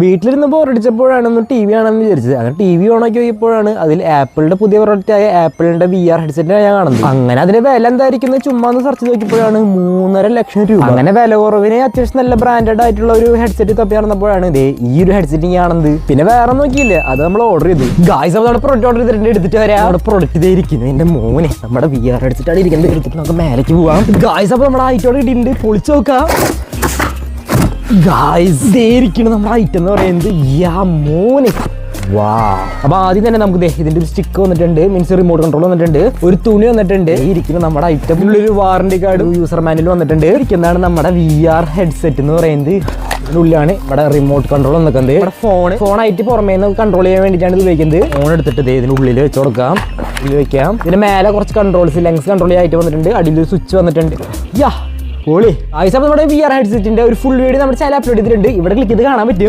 വീട്ടിലിരുന്ന് ബോറടിച്ചപ്പോഴാണ് ഒന്ന് T V ആണെന്ന് വിചാരിച്ചത്. അങ്ങനെ ടി വി ഓണാക്കി നോക്കിയപ്പോഴാണ് അതിൽ ആപ്പിളിന്റെ പുതിയ പ്രൊഡക്റ്റ് ആയ ആപ്പിളിന്റെ വി ആർ ഹെഡ്സെറ്റ് ഞാൻ കാണുന്നത്. അങ്ങനെ അതിന്റെ വില എന്തായിരിക്കും എന്ന് ചുമ്മാ ഒന്ന് സെർച്ച് നോക്കിയപ്പോഴാണ് മൂന്നര ലക്ഷം രൂപ. അങ്ങനെ വില കുറവിന് അത്യാവശ്യം നല്ല ബ്രാൻഡഡ് ആയിട്ടുള്ള ഒരു ഹെഡ്സെറ്റ് തപ്പി നടന്നപ്പോഴാണ് ഇതേ ഈ ഒരു ഹെഡ്സെറ്റ് കാണുന്നത്. പിന്നെ വേറെ നോക്കിയില്ല. അത് നമ്മൾ ഓർഡർ ചെയ്തു. ഗായ്സ് അപ്പോൾ നമ്മുടെ പ്രൊഡക്റ്റ് ഓർഡർ ചെയ്തിട്ട് എടുത്തിട്ട് വരാം. നമ്മുടെ പ്രൊഡക്റ്റ് ഇതേ ഇരിക്കുന്നു. എന്റെ മോനെ നമ്മുടെ വി ആർ ഹെഡ്സെറ്റ് ആണ് ഇരിക്കുന്നത്. എടുത്തിട്ട് നമുക്ക് മേലേക്ക് പോവാം. ഗായ്സ് അപ്പോൾ നമ്മുടെ ആയിട്ടോടെ ഇട്ടിട്ടുണ്ട് പൊളിച്ചു നോക്കാം. ഗായ്സ് ഇരിക്കണം നമ്മുടെ ഐറ്റം എന്ന് പറയുന്നത് യാ മോനെ. വാ അപ്പൊ ആദ്യം തന്നെ നമുക്ക് ഇതിന്റെ ഒരു സ്റ്റിക്ക് വന്നിട്ടുണ്ട് മീൻസ് റിമോട്ട് കൺട്രോൾ വന്നിട്ടുണ്ട് ഒരു തുണി വന്നിട്ടുണ്ട്. ഇരിക്കുന്ന നമ്മുടെ ഐറ്റം ഒരു വാറണ്ടി കാർഡ് യൂസർ മാനുവൽ വന്നിട്ടുണ്ട്. ഇരിക്കുന്നതാണ് നമ്മുടെ വി ആർ ഹെഡ്സെറ്റ് എന്ന് പറയുന്നത്. ാണ് ഇവിടെ റിമോട്ട് കൺട്രോൾ നിൽക്കുന്നത്. ഇവിടെ ഫോൺ ഫോണായിട്ട് പുറമേ നിന്ന് കൺട്രോൾ ചെയ്യാൻ വേണ്ടിയിട്ടാണ് ഇത് ഉപയോഗിക്കുന്നത്. ഫോൺ എടുത്തിട്ട് ഇതിന് ഉള്ളിൽ വെച്ച് കൊടുക്കാം. ഇത് വെക്കാം. ഇതിന് മേലെ കുറച്ച് കൺട്രോൾസ് ലെങ്സ് കൺട്രോൾ ചെയ്യായിട്ട് വന്നിട്ടുണ്ട്. അടിയിൽ സ്വിച്ച് വന്നിട്ടുണ്ട്. യാ. പൊളി ആയിസ് അപ്പോൾ നമ്മുടെ വി ആർ ഹെഡ്സെറ്റിന്റെ ഒരു ഫുൾ വീഡിയോ നമ്മുടെ ചാനൽ അപ്ലോഡ് ചെയ്തിട്ടുണ്ട്. ഇവിടെ ക്ലിക്ക് ചെയ്ത് കാണാൻ പറ്റും.